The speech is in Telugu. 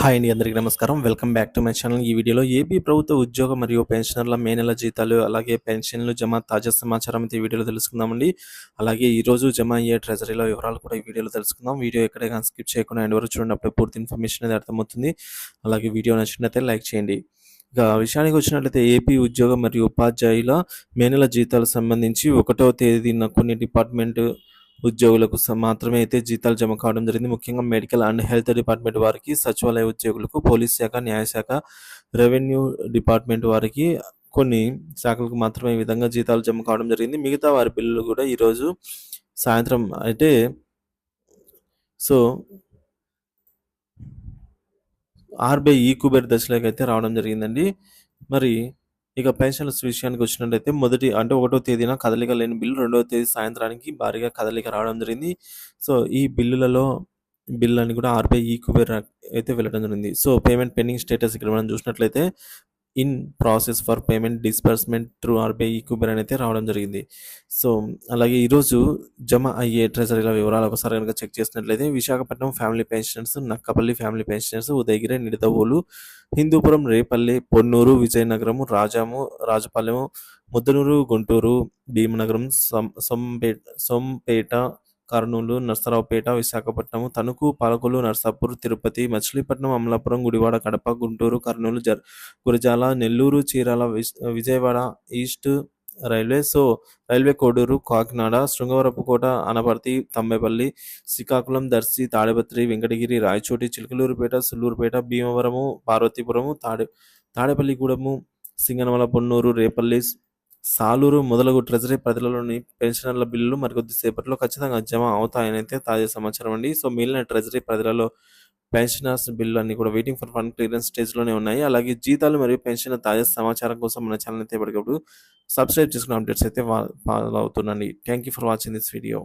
హాయ్ అండి అందరికీ నమస్కారం. Welcome back to my channel. ఈ వీడియోలో ఏపీ ప్రభుత్వ ఉద్యోగ మరియు పెన్షనర్ల మే నెల జీతాలు అలాగే పెన్షన్లు జమ తాజా సమాచారం అయితే ఈ వీడియోలో తెలుసుకుందామండి. అలాగే ఈరోజు జమ అయ్యే ట్రెజరీలో వివరాలు కూడా ఈ వీడియోలో తెలుసుకుందాం. వీడియో ఎక్కడే స్కిప్ చేయకుండా ఎండ్ వరకు చూడండి అప్పుడే పూర్తి ఇన్ఫర్మేషన్ అనేది అర్థమవుతుంది. అలాగే వీడియో నచ్చినట్లయితే లైక్ చేయండి. ఇక విషయానికి వచ్చినట్లయితే ఏపీ ఉద్యోగ మరియు ఉపాధ్యాయుల మే నెల జీతాలు సంబంధించి ఒకటో తేదీన కొన్ని డిపార్ట్మెంట్ ఉద్యోగులకు స- మాత్రమే అయితే జీతాలు జమ కావడం జరిగింది. ముఖ్యంగా మెడికల్ అండ్ హెల్త్ డిపార్ట్మెంట్ వారికి సచివాలయ ఉద్యోగులకు పోలీస్ శాఖ న్యాయశాఖ రెవెన్యూ డిపార్ట్మెంట్ వారికి కొన్ని శాఖలకు మాత్రమే ఈ విధంగా జీతాలు జమ కావడం జరిగింది. మిగతా వారి బిల్లులు కూడా ఈరోజు సాయంత్రం అయితే సో ఆర్బీఐ ఈ కుబేర్ దశలోకి అయితే రావడం జరిగిందండి. మరి ఇక పెన్షన్స్ విషయానికి వచ్చినట్లయితే మొదటి అంటే ఒకటో తేదీన కదలిక లేని బిల్లు రెండవ తేదీ సాయంత్రానికి భారీగా కదలిక రావడం జరిగింది. సో ఈ బిల్లులలో బిల్ అని కూడా ఆర్బీఐ ఈ అయితే వెళ్ళడం జరిగింది. సో పేమెంట్ పెండింగ్ స్టేటస్ ఇక్కడ మనం చూసినట్లయితే in process for payment disbursement through RBI Kuber అయితే రావడం జరిగింది. సో అలాగే ఈరోజు జమ అయ్యే ట్రెజరీల వివరాలు ఒకసారి కనుక చెక్ చేసినట్లయితే Visakhapatnam family pensioners Nakkapalli family pensioners Udayagiri Nidadavolu Hindupur Repalle Ponnur Vizianagaram Rajam Rajapalem Muddanur Guntur Bhimanagaram Sompeta Sompeta Kurnool Narasaraopet Visakhapatnam Tanuku Palakollu Narsapur Tirupati Machilipatnam Amalapuram Gudivada Kadapa Guntur Kurnool జర్ Gurazala Nellore Chirala విస్- Vijayawada east railway. So railway Koduru Kakinada Srungavarapukota Anaparthi Tambepalli Srikakulam Darsi Tadipatri Venkatagiri Rayachoti Chilakaluripet Sullurpeta Bhimavaram Parvathipuram తాడే Tadepalligudem Singanamala Ponnur Repalle Salur మొదలగు ట్రెజరీ పరిధిలోని పెన్షనర్ల బిల్లులు మరికొద్ది సేపట్లో ఖచ్చితంగా జమ అవుతాయనైతే తాజా సమాచారం అండి. సో మిగిలిన ట్రెజరీ పరిధిలలో పెన్షనర్స్ బిల్లు అన్ని కూడా వెయిటింగ్ ఫర్ ఫండ్ క్లియరెన్స్ స్టేజ్లోనే ఉన్నాయి. అలాగే జీతాలు మరియు పెన్షన్ తాజా సమాచారం కోసం మన ఛానల్ అయితే ఎప్పటికప్పుడు సబ్స్క్రైబ్ చేసుకున్న అప్డేట్స్ అయితే follow అవుతుండండి. Thank you for watching this video